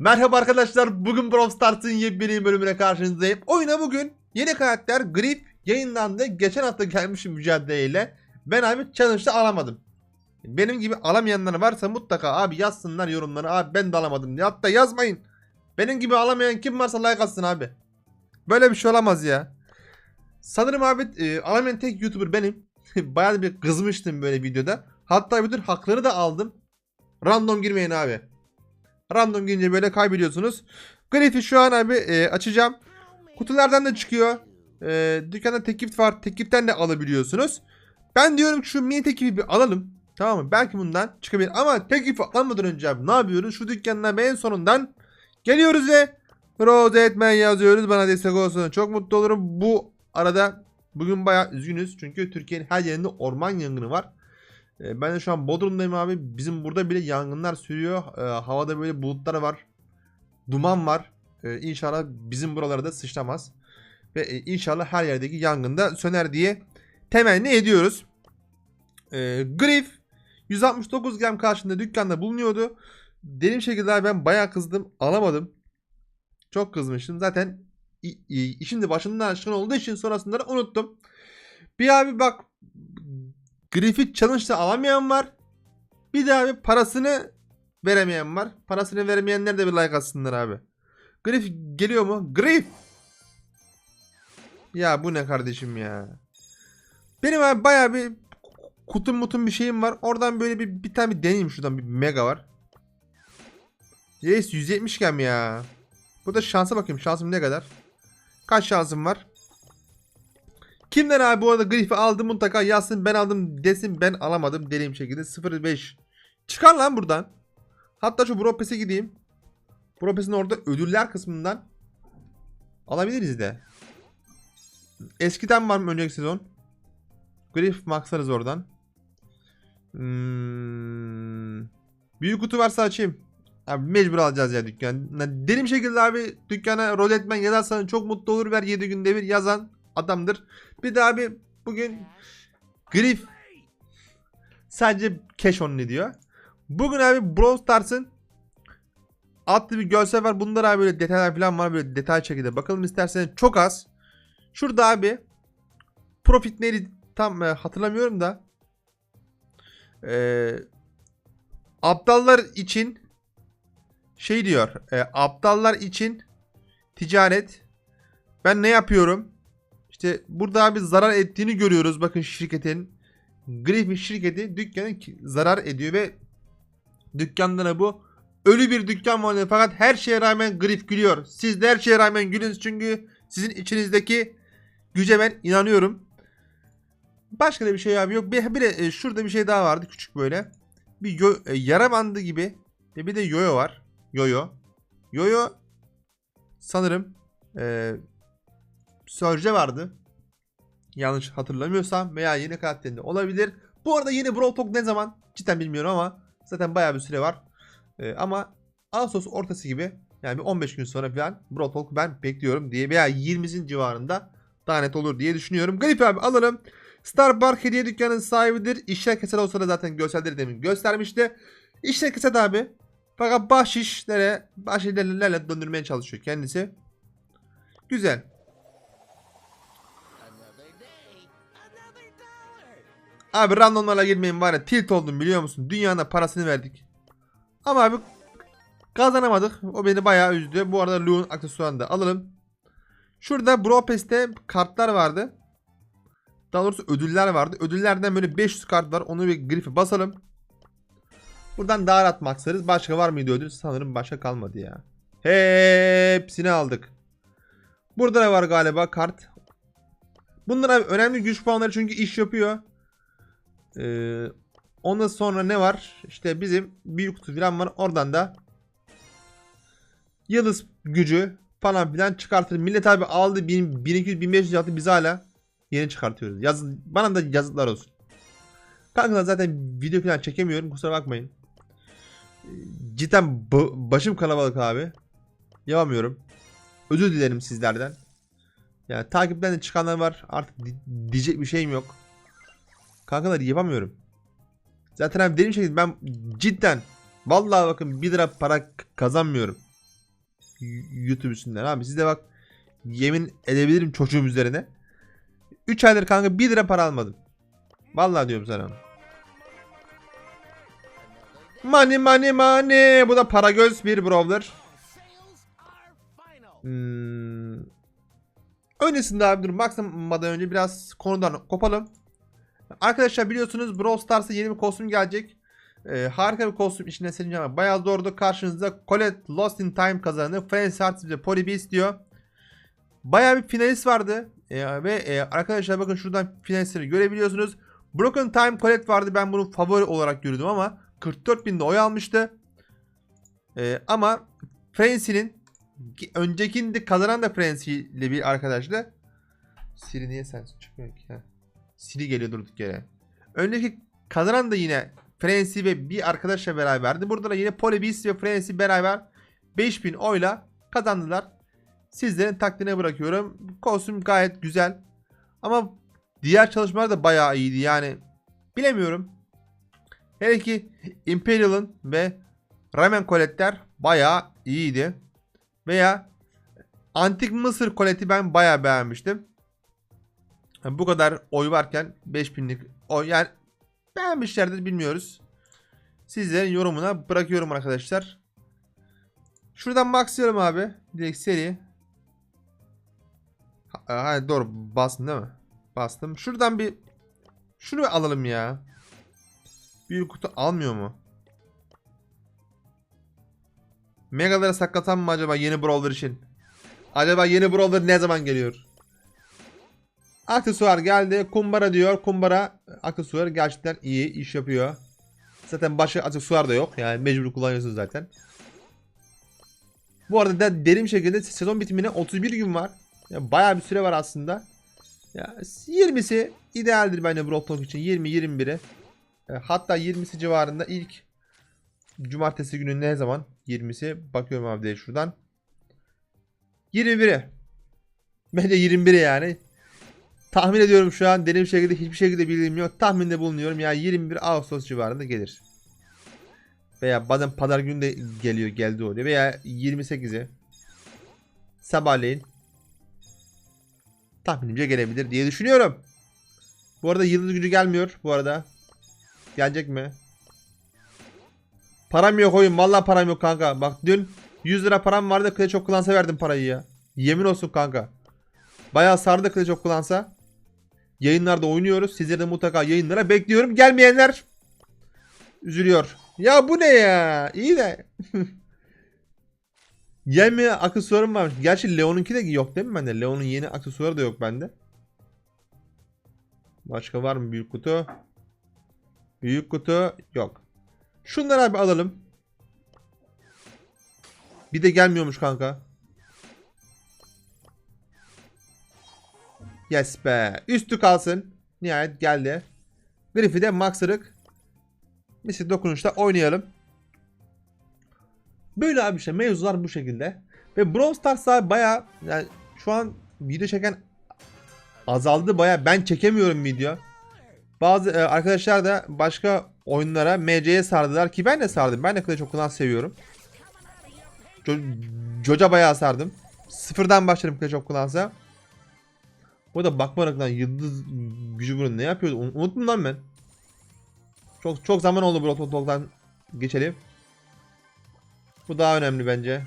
Merhaba arkadaşlar. Bugün Brawl Stars'ın yepyeni bölümüne karşınızdayım. Oyuna bugün yeni karakter Grip yayınlandı. Geçen hafta gelmişim mücadeleyle. Ben abi challenge'da alamadım. Benim gibi alamayanlar varsa mutlaka abi yazsınlar yorumlara. Abi ben de alamadım diye. Hatta yazmayın. Benim gibi alamayan kim varsa like atsın abi. Böyle bir şey olamaz ya. Sanırım abi e, alamayan tek YouTuber benim. Bayağı bir kızmıştım böyle videoda. Hatta bütün hakları da aldım. Random girmeyin abi. Random girince böyle kaybediyorsunuz. Griff'i şu an abi e, açacağım. Kutulardan da çıkıyor. E, dükkanda tekip var. Tekipten de alabiliyorsunuz. Ben diyorum şu mini tekipi bir alalım. Tamam mı? Belki bundan çıkabilir. Ama tekipi almadan önce abi ne yapıyoruz? Şu dükkandan en sonundan geliyoruz ve Rose Etmen yazıyoruz. Bana destek olsun. Çok mutlu olurum. Bu arada bugün bayağı üzgünüz. Çünkü Türkiye'nin her yerinde orman yangını var. E, Ben de şu an Bodrum'dayım abi. Bizim burada bile yangınlar sürüyor. E, havada böyle bulutlar var. Duman var. E, inşallah bizim buralara da sıçramaz. Ve e, inşallah her yerdeki yangında söner diye temenni ediyoruz. Griff 169 gram karşında dükkanda bulunuyordu. Dedim şekilde ben bayağı kızdım. Alamadım. Çok kızmıştım. Zaten işin de başından aşkın olduğu için sonrasında da unuttum. Bir abi bak Griffith Challenge'da alamayan var. Bir de abi parasını veremeyen var. Parasını veremeyenler de bir like atsınlar abi. Griff geliyor mu? Griff! Ya bu ne kardeşim ya. Benim abi baya bir kutum mutum bir şeyim var. Oradan böyle bir, bir tane bir deneyeyim şuradan bir mega var. Yes 170 gem ya. Burada şansa bakayım. Şansım ne kadar? Kaç şansım var? Kimden abi bu arada Griff'i aldı mutlaka yazsın ben aldım desin ben alamadım dediğim şekilde 05 Çıkar lan buradan. Hatta şu Bropes'e gideyim. Bropes'in orada ödüller kısmından alabiliriz de. Eskiden var mı önceki sezon? Griff maxlarız oradan. Hmm. Büyük kutu varsa açayım. Abi mecbur alacağız ya dükkan. Dediğim şekilde abi dükkana roletmen yazarsan çok mutlu olur. Ver 7 günde bir yazan adamdır. Bir de abi bugün Griff sadece cash only diyor. Bugün abi Brawl Stars'ın adlı bir görsel var. Bunlar abi böyle detaylar falan var. Böyle detay şekilde bakalım isterseniz çok az. Şurada abi profit neydi tam e, hatırlamıyorum da e, aptallar için şey diyor e, aptallar için ticaret ben ne yapıyorum işte burada abi zarar ettiğini görüyoruz. Bakın şirketin Griffin şirketi dükkanı zarar ediyor ve dükkanlara bu ölü bir dükkan var fakat her şeye rağmen Griff gülüyor. Siz de her şeye rağmen gülün çünkü sizin içinizdeki güce ben inanıyorum. Başka da bir şey abi yok. Bir, bir de e, şurada bir şey daha vardı küçük böyle. Bir yo, e, yara bandı gibi ve bir de yoyo var. Yoyo. Yoyo sanırım e, Surge vardı. Yanlış hatırlamıyorsam veya yeni karakterinde olabilir. Bu arada yeni Brawl Talk ne zaman? Cidden bilmiyorum ama zaten bayağı bir süre var. Ee, ama Ağustos ortası gibi yani bir 15 gün sonra falan Brawl Talk ben bekliyorum diye veya 20'sin civarında daha net olur diye düşünüyorum. Garip abi alalım. Starbucks hediye dükkanının sahibidir. İşler keser olsa da zaten görselleri demin göstermişti. İşler keser abi. Fakat bahşişlere, bahşişlerle döndürmeye çalışıyor kendisi. Güzel. Abi randomlarla girmeyin var ya tilt oldum biliyor musun? Dünyada parasını verdik. Ama abi kazanamadık. O beni bayağı üzdü. Bu arada Lu'nun aksesuarını da alalım. Şurada Bro Pass'te kartlar vardı. Daha doğrusu ödüller vardı. Ödüllerden böyle 500 kart var. Onu bir grife basalım. Buradan daha rahat maxlarız. Başka var mıydı ödül? Sanırım başka kalmadı ya. Hepsini aldık. Burada da var galiba kart. Bunlar abi önemli güç puanları çünkü iş yapıyor. Ee, ondan sonra ne var? İşte bizim büyük kutu falan var. Oradan da yıldız gücü falan filan çıkartır. Millet abi aldı 1000 1200 1500 yaptı biz hala yeni çıkartıyoruz. Yaz, bana da yazıklar olsun. Kanka zaten video falan çekemiyorum kusura bakmayın. Ee, Cidden ba- başım kalabalık abi. Yapamıyorum. Özür dilerim sizlerden. Yani takipten de çıkanlar var. Artık di- diyecek bir şeyim yok. Kankalar yapamıyorum. Zaten abi dediğim şey ben cidden vallahi bakın 1 lira para kazanmıyorum. YouTube üstünden abi. Siz de bak yemin edebilirim çocuğum üzerine. 3 aydır kanka 1 lira para almadım. Vallahi diyorum sana. Money money money. Bu da para göz bir brawler. Hmm. Öncesinde abi dur bakmadan önce biraz konudan kopalım. Arkadaşlar biliyorsunuz Brawl Stars'a yeni bir kostüm gelecek. Ee, harika bir kostüm işine sevineceğim ama bayağı zordu. Karşınızda Colette Lost in Time kazanı. Francis Hearts ve Polybeast diyor. Bayağı bir finalist vardı. Ee, ve e, arkadaşlar bakın şuradan finalistleri görebiliyorsunuz. Broken Time Colette vardı. Ben bunu favori olarak gördüm ama 44 binde oy almıştı. Ee, ama Francie'nin öncekinde kazanan da Francie ile bir arkadaşla. Siri niye sen çıkmıyor ki? Ha. Siri geliyor durduk yere. Önceki kazanan da yine Francie ve bir arkadaşla beraberdi. Burada da yine Polybeast ve Francie beraber 5000 oyla kazandılar. Sizlerin takdirine bırakıyorum. Kostüm gayet güzel. Ama diğer çalışmalar da bayağı iyiydi. Yani bilemiyorum. Hele ki Imperial'ın ve Ramen Colette'ler bayağı iyiydi. Veya Antik Mısır Colette'i ben bayağı beğenmiştim. Yani bu kadar oy varken 5000'lik oy yani beğenmişlerdir bilmiyoruz. Sizlerin yorumuna bırakıyorum arkadaşlar. Şuradan başlayalım abi. Direkt seri. Ha, ha, doğru bastın değil mi? Bastım. Şuradan bir şunu bir alalım ya. Büyük kutu almıyor mu? Megalara saklatan mı acaba yeni brawler için? Acaba yeni brawler ne zaman geliyor? Aksesuar geldi. Kumbara diyor. Kumbara aksesuar gerçekten iyi iş yapıyor. Zaten başka aksesuar da yok. Yani mecbur kullanıyorsunuz zaten. Bu arada da derin şekilde sezon bitimine 31 gün var. Yani bayağı bir süre var aslında. Ya 20'si idealdir bence Talk için. 20-21'i. E, Hatta 20'si civarında ilk cumartesi günü ne zaman? 20'si bakıyorum abi de şuradan. 21'i. Bence 21'i yani. Tahmin ediyorum şu an derin bir şekilde hiçbir şekilde bilgim yok. Tahminde bulunuyorum. Yani 21 Ağustos civarında gelir. Veya bazen pazar günü de geliyor geldi oluyor. Veya 28'i. Sabahleyin. Tahminimce gelebilir diye düşünüyorum. Bu arada yıldız gücü gelmiyor bu arada. Gelecek mi? Param yok oyun. Vallahi param yok kanka. Bak dün 100 lira param vardı. Clash of Clans'a verdim parayı ya. Yemin olsun kanka. Bayağı sardı Clash of Clans'a. Yayınlarda oynuyoruz. Sizleri de mutlaka yayınlara bekliyorum. Gelmeyenler üzülüyor. Ya bu ne ya? İyi de. Gelmeyen aksesuarım varmış. Gerçi Leon'unki de yok değil mi bende? Leon'un yeni aksesuarı da yok bende. Başka var mı büyük kutu? Büyük kutu yok. Şunları abi alalım. Bir de gelmiyormuş kanka. Yes be. Üstü kalsın. Nihayet geldi. Griff'i de Maxırık. Misli dokunuşta oynayalım. Böyle abi işte mevzular bu şekilde. Ve Brawl Stars abi baya yani şu an video çeken azaldı baya. Ben çekemiyorum video. Bazı e, arkadaşlar da başka oyunlara MC'ye sardılar ki ben de sardım. Ben de Clash of Clans seviyorum. Jo- Joja bayağı sardım. Sıfırdan başladım Clash of Clans'a. Bu da bakmarak lan yıldız gücü bunun ne yapıyordu? Un- Unuttum lan ben. Çok çok zaman oldu Brawl Talk'tan geçelim. Bu daha önemli bence.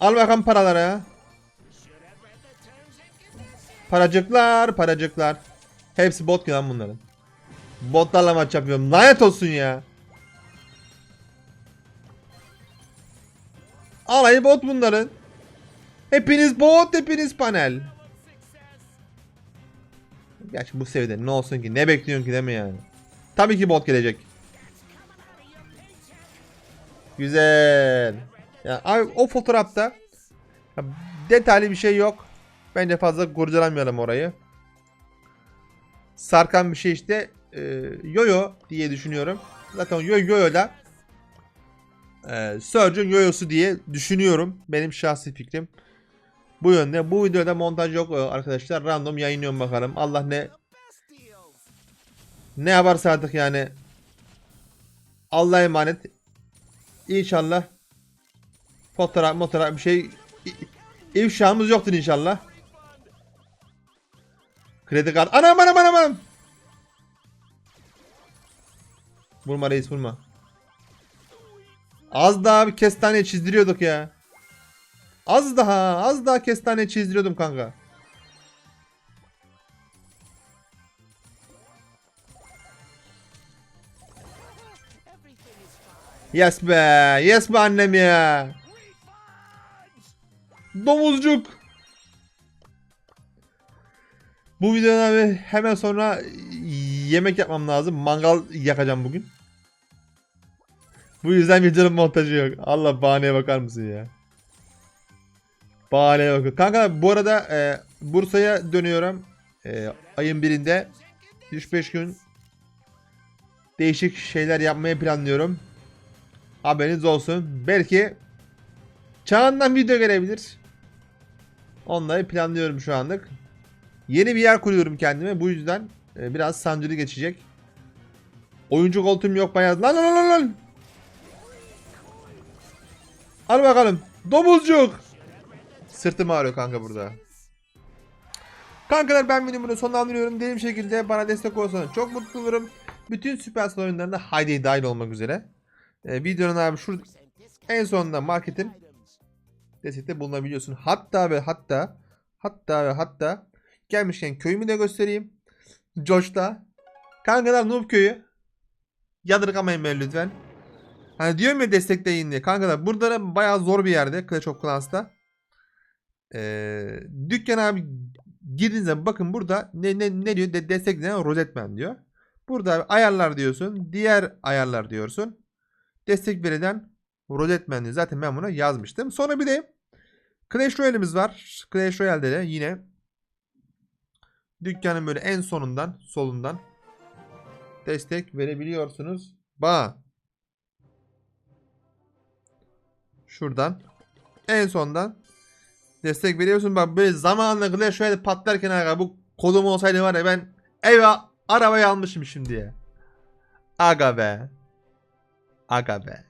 Al bakalım paraları. Paracıklar, paracıklar. Hepsi bot lan bunların. Botlarla maç yapıyorum. Lanet olsun ya. Alayı bot bunların. Hepiniz bot, hepiniz panel. Gerçi bu seviyede ne olsun ki? Ne bekliyorsun ki değil mi yani? Tabii ki bot gelecek. Güzel. Ya abi o fotoğrafta ya detaylı bir şey yok. Bence fazla kurcalamayalım orayı. Sarkan bir şey işte e, yoyo diye düşünüyorum. Zaten yo yoyo'da e, Surge'un yoyosu diye düşünüyorum. Benim şahsi fikrim. Bu yönde. Bu videoda montaj yok e, arkadaşlar. Random yayınlıyorum bakalım. Allah ne ne yaparsa artık yani Allah'a emanet. İnşallah fotoğraf fotoğraf bir şey ifşamız yoktur inşallah. Kredi kart. Anam anam anam anam. Vurma reis vurma. Az daha bir kestane çizdiriyorduk ya. Az daha az daha kestane çizdiriyordum kanka. Yes be. Yes be annem ya. Domuzcuk. Bu videodan hemen sonra yemek yapmam lazım. Mangal yakacağım bugün. Bu yüzden videonun montajı yok. Allah bahaneye bakar mısın ya? Bahaneye bakın. Kanka bu arada e, Bursa'ya dönüyorum. E, ayın birinde 3-5 gün değişik şeyler yapmayı planlıyorum. Haberiniz olsun. Belki Çağan'dan video gelebilir. Onları planlıyorum şu anlık. Yeni bir yer kuruyorum kendime. Bu yüzden e, biraz sancılı geçecek. Oyuncu koltuğum yok bayağı. Lan lan lan lan. Al bakalım. Domuzcuk. Sırtım ağrıyor kanka burada. Kankalar ben videomu sonlandırıyorum. Dediğim şekilde bana destek olursanız çok mutlu olurum. Bütün Supercell oyunlarında Haydi dahil olmak üzere. Ee, videonun abi şu en sonunda marketin destekte bulunabiliyorsun. Hatta ve hatta hatta ve hatta gelmişken köyümü de göstereyim. Josh'ta. Kankalar Noob köyü. Yadırgamayın beni lütfen. Hani diyorum ya destekleyin diye. Kankalar burada da bayağı zor bir yerde Clash of Clans'ta. Ee, dükkan abi girdiğinizde bakın burada ne ne ne diyor? De, destekleyen rozetmen diyor. Burada ayarlar diyorsun. Diğer ayarlar diyorsun. Destek verilen rozetmen diyor. Zaten ben bunu yazmıştım. Sonra bir de Clash Royale'imiz var. Clash Royale'de de yine dükkanın böyle en sonundan solundan destek verebiliyorsunuz. Bana. Şuradan en sondan destek veriyorsun. Bak böyle zamanla Clash Royale patlarken aga bu kolum olsaydı var ya ben eve arabayı almışım şimdi ya. Aga be. Aga be.